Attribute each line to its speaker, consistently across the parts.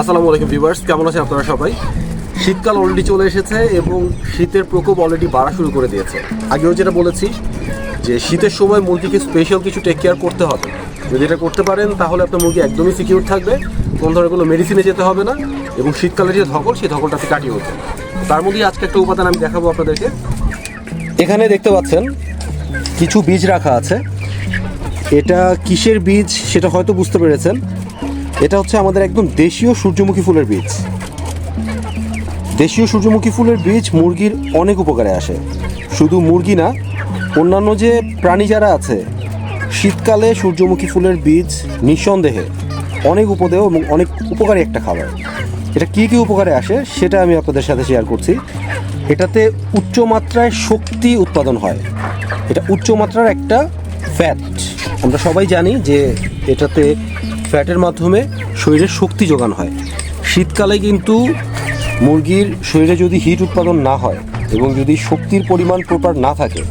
Speaker 1: আসসালামু আলাইকুম ভিউয়ার্স, কেমন আছেন আপনারা সবাই? শীতকাল অলরেডি চলে এসেছে এবং শীতের প্রকোপ অলরেডি বাড়া শুরু করে দিয়েছে। আগেও যেটা বলেছি যে শীতের সময় মুরগিকে স্পেশাল কিছু টেক কেয়ার করতে হবে। যদি এটা করতে পারেন, তাহলে আপনার মুরগি একদমই সিকিউর থাকবে, কোনো ধরনের কোনো মেডিসিনে যেতে হবে না এবং শীতকালে যে ধকল, সেই ধকলটাতে কাটিয়ে উঠবে। তার মধ্যেই আজকে একটা উপাদান আমি দেখাবো আপনাদেরকে। এখানে দেখতে পাচ্ছেন, কিছু বীজ রাখা আছে। এটা কিসের বীজ, সেটা হয়তো বুঝতে পেরেছেন। এটা হচ্ছে আমাদের একদম দেশীয় সূর্যমুখী ফুলের বীজ। দেশীয় সূর্যমুখী ফুলের বীজ মুরগির অনেক উপকারে আসে। শুধু মুরগি না, অন্যান্য যে প্রাণী যারা আছে, শীতকালে সূর্যমুখী ফুলের বীজ নিঃসন্দেহে অনেক উপদেয় এবং অনেক উপকারী একটা খাবার। এটা কী কী উপকারে আসে সেটা আমি আপনাদের সাথে শেয়ার করছি। এটাতে উচ্চমাত্রায় শক্তি উৎপাদন হয়। এটা উচ্চমাত্রার একটা ফ্যাট আমরা সবাই জানি যে এটাতে ফ্যাটের মাধ্যমে শরীরে শক্তি যোগান হয়। শীতকালে কিন্তু মুরগির শরীরে যদি হিট উৎপাদন না হয় এবং যদি শক্তির পরিমাণ প্রপার না থাকে,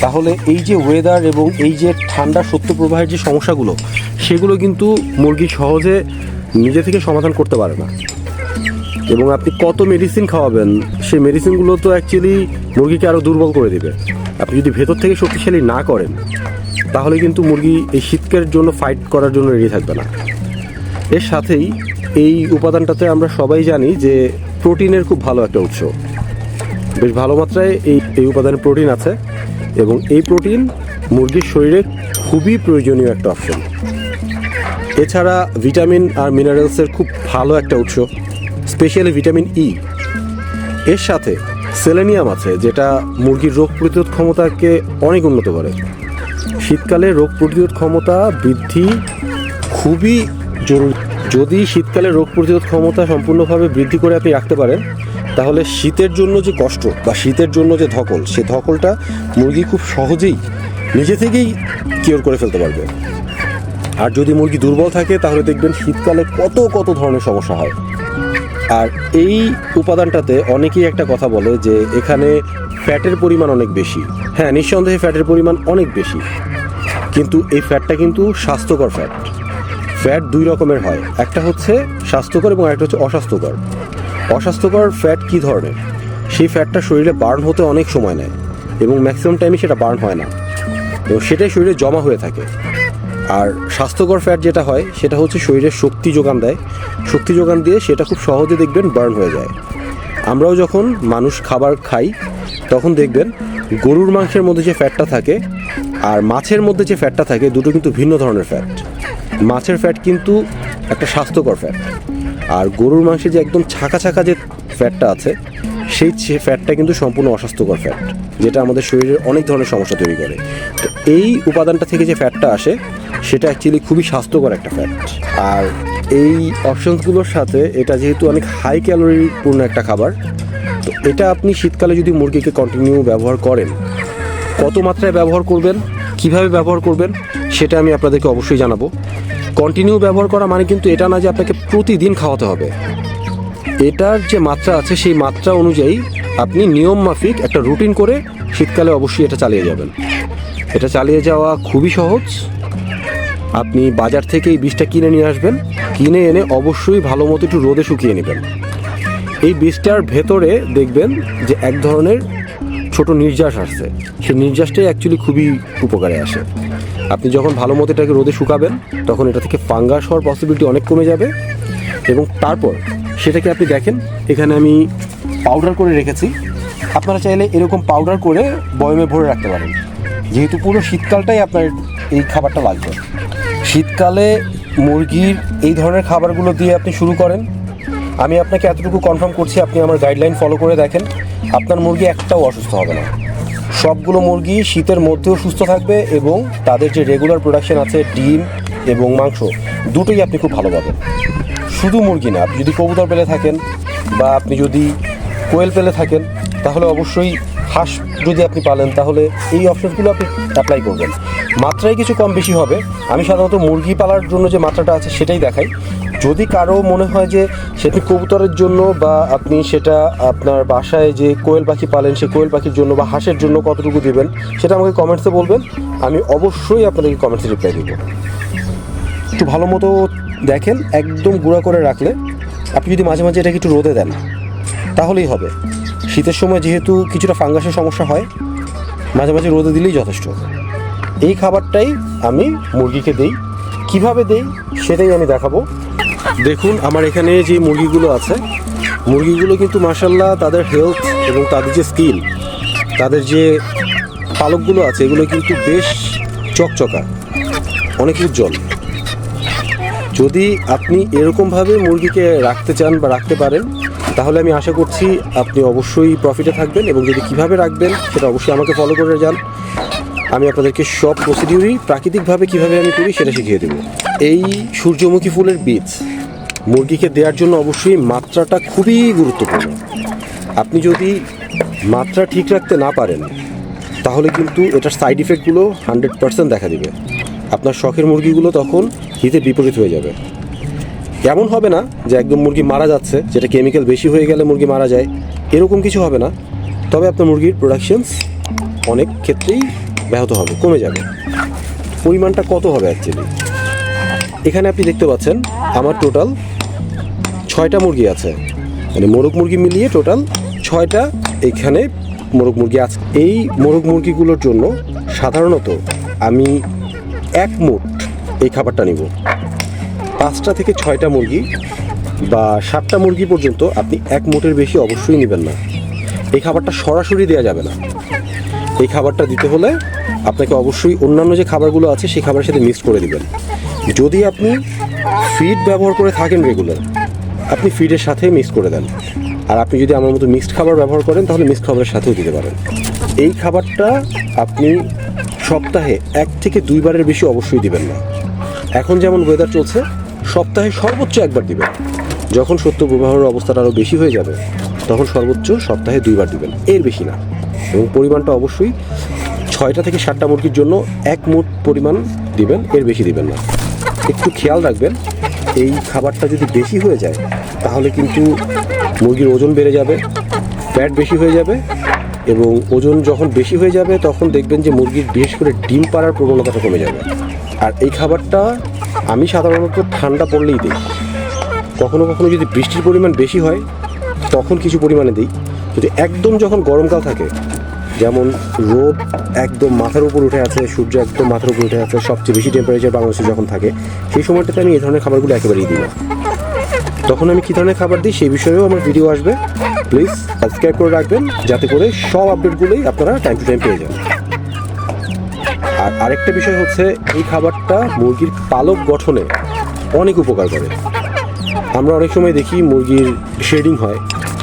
Speaker 1: তাহলে এই যে ওয়েদার এবং এই যে ঠান্ডা সত্য প্রবাহের যে সমস্যাগুলো, সেগুলো কিন্তু মুরগি সহজে নিজে থেকে সমাধান করতে পারে না। এবং আপনি কত মেডিসিন খাওয়াবেন সেই মেডিসিনগুলো তো অ্যাকচুয়ালি মুরগিকে আরও দুর্বল করে দেবে। আপনি যদি ভেতর থেকে শক্তিশালী না করেন তাহলে কিন্তু মুরগি এই শীতকের জন্য ফাইট করার জন্য রেডি থাকবে না। এর সাথেই এই উপাদানটাতে আমরা সবাই জানি যে প্রোটিনের খুব ভালো একটা উৎস। বেশ ভালো মাত্রায় এই এই উপাদানে প্রোটিন আছে এবং এই প্রোটিন মুরগির শরীরে খুবই প্রয়োজনীয় একটা অপশন এছাড়া ভিটামিন আর মিনারেলসের খুব ভালো একটা উৎস স্পেশালি ভিটামিন ই এর সাথে সেলেনিয়াম আছে, যেটা মুরগির রোগ প্রতিরোধ ক্ষমতাকে অনেক উন্নত করে। শীতকালে রোগ প্রতিরোধ ক্ষমতা বৃদ্ধি খুবই জরুরি। যদি শীতকালে রোগ প্রতিরোধ ক্ষমতা সম্পূর্ণভাবে বৃদ্ধি করে আপনি রাখতে পারেন, তাহলে শীতের জন্য যে কষ্ট বা শীতের জন্য যে ধকল, সে ধকলটা মুরগি খুব সহজেই নিজে থেকেই কিওর করে ফেলতে পারবে। আর যদি মুরগি দুর্বল থাকে, তাহলে দেখবেন শীতকালে কত কত ধরনের সমস্যা হয়। আর এই উপাদানটাতে অনেকেই একটা কথা বলে যে, এখানে ফ্যাটের পরিমাণ অনেক বেশি। হ্যাঁ নিঃসন্দেহে ফ্যাটের পরিমাণ অনেক বেশি। কিন্তু এই ফ্যাটটা কিন্তু স্বাস্থ্যকর ফ্যাট ফ্যাট দুই রকমের হয়। একটা হচ্ছে স্বাস্থ্যকর এবং একটা হচ্ছে অস্বাস্থ্যকর। অস্বাস্থ্যকর ফ্যাট কী ধরনের? সেই ফ্যাটটা শরীরে বার্ন হতে অনেক সময় নেয় এবং ম্যাক্সিমাম টাইমে সেটা বার্ন হয় না। এবং সেটাই শরীরে জমা হয়ে থাকে। আর স্বাস্থ্যকর ফ্যাট যেটা হয়, সেটা হচ্ছে শরীরে শক্তি যোগান দেয়। শক্তি যোগান দিয়ে সেটা খুব সহজে দেখবেন বার্ন হয়ে যায়। আমরাও যখন মানুষ খাবার খাই, তখন দেখবেন গরুর মাংসের মধ্যে যে ফ্যাটটা থাকে আর মাছের মধ্যে যে ফ্যাটটা থাকে, দুটো কিন্তু ভিন্ন ধরনের ফ্যাট মাছের ফ্যাট কিন্তু একটা স্বাস্থ্যকর ফ্যাট আর গরুর মাংসে যে একদম ছাকা ছাকা যে ফ্যাটটা আছে, সেই ফ্যাটটা কিন্তু সম্পূর্ণ অস্বাস্থ্যকর ফ্যাট যেটা আমাদের শরীরের অনেক ধরনের সমস্যা তৈরি করে। তো এই উপাদানটা থেকে যে ফ্যাটটা আসে, সেটা অ্যাকচুয়ালি খুবই স্বাস্থ্যকর একটা ফ্যাট আর এই অপশনসগুলোর সাথে এটা যেহেতু অনেক হাই ক্যালোরিপূর্ণ একটা খাবার এটা আপনি শীতকালে যদি মুরগিকে কন্টিনিউ ব্যবহার করেন, কত মাত্রায় ব্যবহার করবেন, কীভাবে ব্যবহার করবেন, সেটা আমি আপনাদেরকে অবশ্যই জানাব। কন্টিনিউ ব্যবহার করা মানে কিন্তু এটা না যে আপনাকে প্রতিদিন খাওয়াতে হবে। এটার যে মাত্রা আছে, সেই মাত্রা অনুযায়ী আপনি নিয়ম মাফিক একটা রুটিন করে শীতকালে অবশ্যই এটা চালিয়ে যাবেন। এটা চালিয়ে যাওয়া খুবই সহজ। আপনি বাজার থেকে এই বীজটা কিনে নিয়ে আসবেন। কিনে এনে অবশ্যই ভালো মতো একটু রোদে শুকিয়ে নেবেন। এই বীজটার ভেতরে দেখবেন যে এক ধরনের ছোট নির্যাস আসছে। সেই নির্যাসটাই অ্যাকচুয়ালি খুবই উপকারে আসে। আপনি যখন ভালো মতো এটাকে রোদে শুকাবেন, তখন এটা থেকে ফাঙ্গাস হওয়ার পসিবিলিটি অনেক কমে যাবে এবং তারপর সেটাকে আপনি দেখেন, এখানে আমি পাউডার করে রেখেছি। আপনারা চাইলে এরকম পাউডার করে বয়মে ভরে রাখতে পারেন। যেহেতু পুরো শীতকালটাই আপনার এই খাবারটা লাগবে। শীতকালে মুরগির এই ধরনের খাবারগুলো দিয়ে আপনি শুরু করেন। আমি আপনাকে এতটুকু কনফার্ম করছি, আপনি আমার গাইডলাইন ফলো করে দেখেন। আপনার মুরগি একটাও অসুস্থ হবে না। সবগুলো মুরগি শীতের মধ্যেও সুস্থ থাকবে এবং তাদের যে রেগুলার প্রোডাকশন আছে, ডিম এবং মাংস, দুটোই আপনি খুব ভালো পাবেন। শুধু মুরগি না, আপনি যদি কবুতর পেলে থাকেন বা আপনি যদি কোয়েল পেলে থাকেন, তাহলে অবশ্যই হাঁস যদি আপনি পালেন, তাহলে এই অপশনগুলো আপনি অ্যাপ্লাই করবেন। মাত্রায় কিছু কম বেশি হবে। আমি সাধারণত মুরগি পালার জন্য যে মাত্রাটা আছে, সেটাই দেখাই। যদি কারও মনে হয় যে সেটি কবুতরের জন্য বা আপনি সেটা আপনার বাসায় যে কোয়েল পাখি পালেন, সেই কোয়েল পাখির জন্য বা হাঁসের জন্য কতটুকু দেবেন, সেটা আমাকে কমেন্টসে বলবেন। আমি অবশ্যই আপনাদেরকে কমেন্টসে রিপ্লাই দেবো। একটু ভালো মতো দেখেন, একদম গুঁড়া করে রাখলে আপনি যদি মাঝে মাঝে এটাকে একটু রোদে দেন, তাহলেই হবে। শীতের সময় যেহেতু কিছুটা ফাঙ্গাসের সমস্যা হয়, মাঝে মাঝে রোদে দিলেই যথেষ্ট। এই খাবারটাই আমি মুরগিকে দেই। কীভাবে দেই, সেটাই আমি দেখাবো। দেখুন, আমার এখানে যে মুরগিগুলো আছে, মুরগিগুলো কিন্তু মার্শাল্লাহ তাদের হেলথ এবং তাদের যে স্কিন তাদের যে পালকগুলো আছে, এগুলো কিন্তু বেশ চকচকা, অনেক উজ্জ্বল। যদি আপনি এরকমভাবে মুরগিকে রাখতে চান বা রাখতে পারেন, তাহলে আমি আশা করছি আপনি অবশ্যই প্রফিটে থাকবেন এবং যদি কীভাবে রাখবেন, সেটা অবশ্যই আমাকে ফলো করে যান। আমি আপনাদেরকে সব প্রসিডিউরই প্রাকৃতিকভাবে কীভাবে আমি করি সেটা শিখিয়ে দেবো। এই সূর্যমুখী ফুলের বীজ মুরগিকে দেওয়ার জন্য অবশ্যই মাত্রাটা খুবই গুরুত্বপূর্ণ। আপনি যদি মাত্রা ঠিক রাখতে না পারেন, তাহলে কিন্তু এটার সাইড ইফেক্টগুলো হান্ড্রেড পার্সেন্ট দেখা দিবে। আপনার শখের মুরগিগুলো তখন হিতে বিপরীত হয়ে যাবে। এমন হবে না যে একদম মুরগি মারা যাচ্ছে, যেটা কেমিক্যাল বেশি হয়ে গেলে মুরগি মারা যায়, এরকম কিছু হবে না। তবে আপনার মুরগির প্রোডাকশনস অনেক ক্ষেত্রেই ব্যাহত হবে, কমে যাবে। পরিমাণটা কত হবে অ্যাকচুয়ালি এখানে আপনি দেখতে পাচ্ছেন, আমার টোটাল ছয়টা মুরগি আছে। মানে মোরগ মুরগি মিলিয়ে টোটাল ছয়টা এখানে মোরগ মুরগি আছে। এই মোরগ মুরগিগুলোর জন্য সাধারণত আমি এক মুঠ এই খাবারটা নিব। পাঁচটা থেকে ছয়টা মুরগি বা সাতটা মুরগি পর্যন্ত আপনি এক মুঠের বেশি অবশ্যই নেবেন না। এই খাবারটা সরাসরি দেওয়া যাবে না। এই খাবারটা দিতে হলে আপনাকে অবশ্যই অন্যান্য যে খাবারগুলো আছে সেই খাবারের সাথে মিক্স করে দেবেন। যদি আপনি ফিড ব্যবহার করে থাকেন রেগুলার আপনি ফিডের সাথে মিক্স করে দেন। আর আপনি যদি আমার মতো মিক্সড খাবার ব্যবহার করেন, তাহলে মিক্সড খাবারের সাথেও দিতে পারেন। এই খাবারটা আপনি সপ্তাহে এক থেকে দুইবারের বেশি অবশ্যই দিবেন না। এখন যেমন ওয়েদার চলছে, সপ্তাহে সর্বোচ্চ একবার দিবেন। যখন সত্য প্রবাহের অবস্থাটা আরও বেশি হয়ে যাবে, তখন সর্বোচ্চ সপ্তাহে দুইবার দিবেন। এর বেশি না। এবং পরিমাণটা অবশ্যই ছয়টা থেকে সাতটা মুরগির জন্য এক মুঠ পরিমাণ দিবেন, এর বেশি দিবেন না। একটু খেয়াল রাখবেন, এই খাবারটা যদি বেশি হয়ে যায়, তাহলে কিন্তু মুরগির ওজন বেড়ে যাবে ফ্যাট বেশি হয়ে যাবে, এবং ওজন যখন বেশি হয়ে যাবে, তখন দেখবেন যে মুরগির বিশেষ করে ডিম পাড়ার প্রবণতাটা কমে যাবে। আর এই খাবারটা আমি সাধারণত ঠান্ডা পড়লেই দিই। কখনো কখনো যদি বৃষ্টির পরিমাণ বেশি হয়, তখন কিছু পরিমাণে দিই। যদি একদম যখন গরমকাল থাকে যেমন রোদ একদম মাথার উপর উঠে আছে, সূর্য একদম মাথার উপর উঠে আছে, সবচেয়ে বেশি টেম্পারেচার বাংলাদেশে যখন থাকে, সেই সময়টাতে আমি এই ধরনের খাবারগুলো একেবারেই দিই না। তখন আমি কী ধরনের খাবার দিই সেই বিষয়েও আমার ভিডিও আসবে। প্লিজ সাবস্ক্রাইব করে রাখবেন, যাতে করে সব আপডেটগুলোই আপনারা টাইম টু টাইম পেয়ে যান। আর আরেকটা বিষয় হচ্ছে, এই খাবারটা মুরগির পালক গঠনে অনেক উপকার করে। আমরা অনেক সময় দেখি মুরগির শেডিং হয়,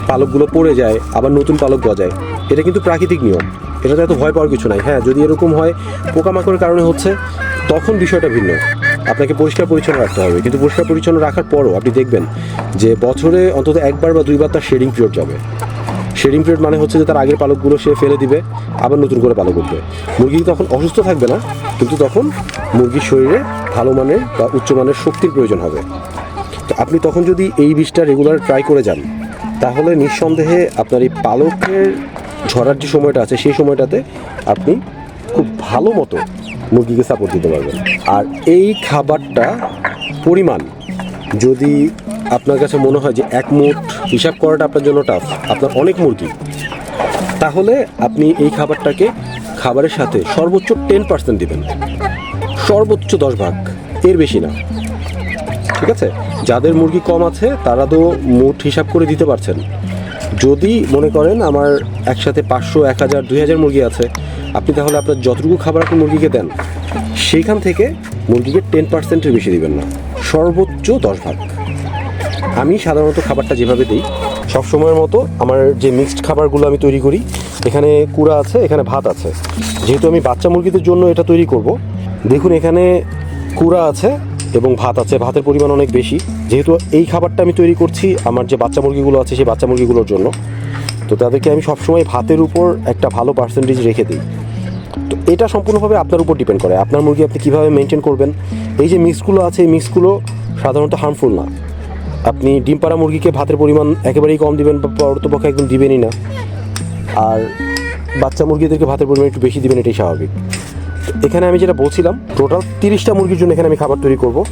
Speaker 1: পালকগুলো পড়ে যায়, আবার নতুন পালক গজায়। এটা কিন্তু প্রাকৃতিক নিয়ম। এটাতে এত ভয় পাওয়ার কিছু নাই। হ্যাঁ যদি এরকম হয়, পোকামাকড়ের কারণে হচ্ছে, তখন বিষয়টা ভিন্ন। আপনাকে পরিষ্কার পরিচ্ছন্ন রাখতে হবে। কিন্তু পরিষ্কার পরিচ্ছন্ন রাখার পরও আপনি দেখবেন যে বছরে অন্তত একবার বা দুইবার তার শেডিং পিরিয়ড যাবে। শেডিং পিরিয়ড মানে হচ্ছে যে তার আগের পালকগুলো সে ফেলে দিবে, আবার নতুন করে পালক উঠবে। মুরগি তখন অসুস্থ থাকবে না, কিন্তু তখন মুরগির শরীরে ভালো মানের বা উচ্চমানের শক্তির প্রয়োজন হবে। তো আপনি তখন যদি এই বিষটা রেগুলার ট্রাই করে যান, তাহলে নিঃসন্দেহে আপনার এই পালকের ঝরার যে সময়টা আছে, সেই সময়টাতে আপনি খুব ভালো মতো মুরগিকে সাপোর্ট দিতে পারবেন। আর এই খাবারটা পরিমাণ যদি আপনার কাছে মনে হয় যে এক মুঠ হিসাব করাটা আপনার জন্য টাফ আপনার অনেক মুরগি, তাহলে আপনি এই খাবারটাকে খাবারের সাথে সর্বোচ্চ টেন পার্সেন্ট দেবেন। সর্বোচ্চ দশ ভাগ, এর বেশি না। ঠিক আছে? যাদের মুরগি কম আছে, তারা তো মোট হিসাব করে দিতে পারছেন। যদি মনে করেন আমার একসাথে পাঁচশো, এক হাজার, দুই হাজার মুরগি আছে, আপনি তাহলে আপনার যতটুকু খাবার আপনি মুরগিকে দেন, সেইখান থেকে মুরগিকে টেন পার্সেন্টের বেশি দিবেন না। সর্বোচ্চ দশ ভাগ। আমি সাধারণত খাবারটা যেভাবে দিই, সব সময়ের মতো আমার যে মিক্সড খাবারগুলো আমি তৈরি করি, এখানে কুড়া আছে, এখানে ভাত আছে। যেহেতু আমি বাচ্চা মুরগিদের জন্য এটা তৈরি করব, দেখুন এখানে কুড়া আছে এবং ভাত আছে। ভাতের পরিমাণ অনেক বেশি। যেহেতু এই খাবারটা আমি তৈরি করছি, আমার যে বাচ্চা মুরগিগুলো আছে, সেই বাচ্চা মুরগিগুলোর জন্য। তো তাদেরকে আমি সবসময় ভাতের উপর একটা ভালো পার্সেন্টেজ রেখে দিই। তো এটা সম্পূর্ণভাবে আপনার উপর ডিপেন্ড করে। আপনার মুরগি আপনি কীভাবে মেনটেন করবেন? এই যে মিক্সগুলো আছে, এই মিক্সগুলো সাধারণত হার্মফুল না। আপনি ডিম পাড়া মুরগিকে ভাতের পরিমাণ একেবারেই কম দিবেন বা পক্ষে একদম দিবেনই না। আর বাচ্চা মুরগিদেরকে ভাতের পরিমাণ একটু বেশি দিবেন, এটাই স্বাভাবিক। এখানে আমি যেটা বলছিলাম টোটাল তিরিশটা মুরগির জন্য এখানে আমি খাবার তৈরি করব।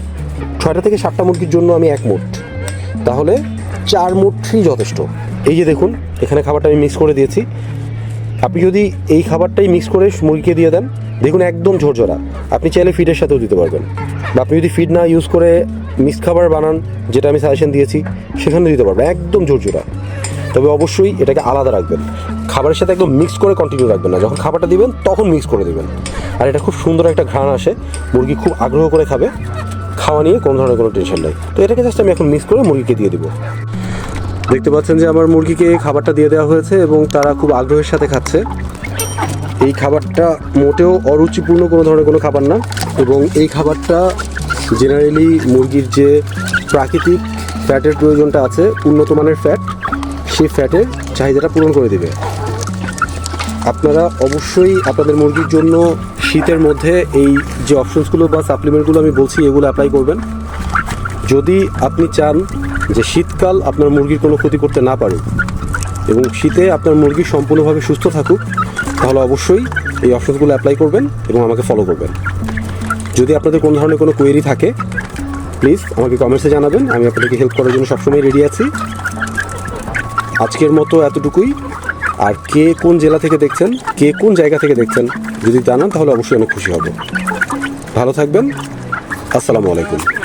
Speaker 1: ছয়টা থেকে সাতটা মুরগির জন্য আমি এক মুঠ। তাহলে চার মুঠই যথেষ্ট। এই যে দেখুন, এখানে খাবারটা আমি মিক্স করে দিয়েছি। আপনি যদি এই খাবারটাই মিক্স করে মুরগিকে দিয়ে দেন, দেখুন একদম ঝরঝরা। আপনি চাইলে ফিডের সাথেও দিতে পারবেন। বা আপনি যদি ফিড না ইউজ করে মিক্স খাবার বানান, যেটা আমি সাজেশন দিয়েছি, সেখানে দিতে পারবেন। একদম ঝরঝরা। তবে অবশ্যই এটাকে আলাদা রাখবেন। খাবারের সাথে একদম মিক্স করে কন্টিনিউ রাখবেন না। যখন খাবারটা দিবেন, তখন মিক্স করে দিবেন। আর এটা খুব সুন্দর একটা ঘ্রাণ আসে। মুরগি খুব আগ্রহ করে খাবে। খাওয়া নিয়ে কোনো ধরনের কোনো টেনশন নেই। তো এটাকে জাস্ট আমি এখন মিক্স করে মুরগিকে দিয়ে দিব। দেখতে পাচ্ছেন যে আমার মুরগিকে খাবারটা দিয়ে দেওয়া হয়েছে এবং তারা খুব আগ্রহের সাথে খাচ্ছে। এই খাবারটা মোটেও অরুচিপূর্ণ কোনো ধরনের কোনো খাবার না এবং এই খাবারটা জেনারেলি মুরগির যে প্রাকৃতিক ফ্যাটের প্রয়োজনটা আছে, উন্নত মানের ফ্যাট সেই ফ্যাটের চাহিদাটা পূরণ করে দেবে। আপনারা অবশ্যই আপনাদের মুরগির জন্য শীতের মধ্যে এই যে অপশনসগুলো বা সাপ্লিমেন্টগুলো আমি বলছি, এগুলো অ্যাপ্লাই করবেন। যদি আপনি চান যে শীতকাল আপনার মুরগির কোনো ক্ষতি করতে না পারে এবং শীতে আপনার মুরগি সম্পূর্ণভাবে সুস্থ থাকুক, তাহলে অবশ্যই এই অপশনসগুলো অ্যাপ্লাই করবেন এবং আমাকে ফলো করবেন। যদি আপনাদের কোনো ধরনের কোনো কোয়েরি থাকে প্লিজ আমাকে কমেন্টসে জানাবেন। আমি আপনাদেরকে হেল্প করার জন্য সবসময় রেডি আছি। আজকের মতো এতটুকুই। আর কে কোন জেলা থেকে দেখছেন, কে কোন জায়গা থেকে দেখছেন, যদি জানান তাহলে অবশ্যই অনেক খুশি হব। ভালো থাকবেন। আসসালামু আলাইকুম।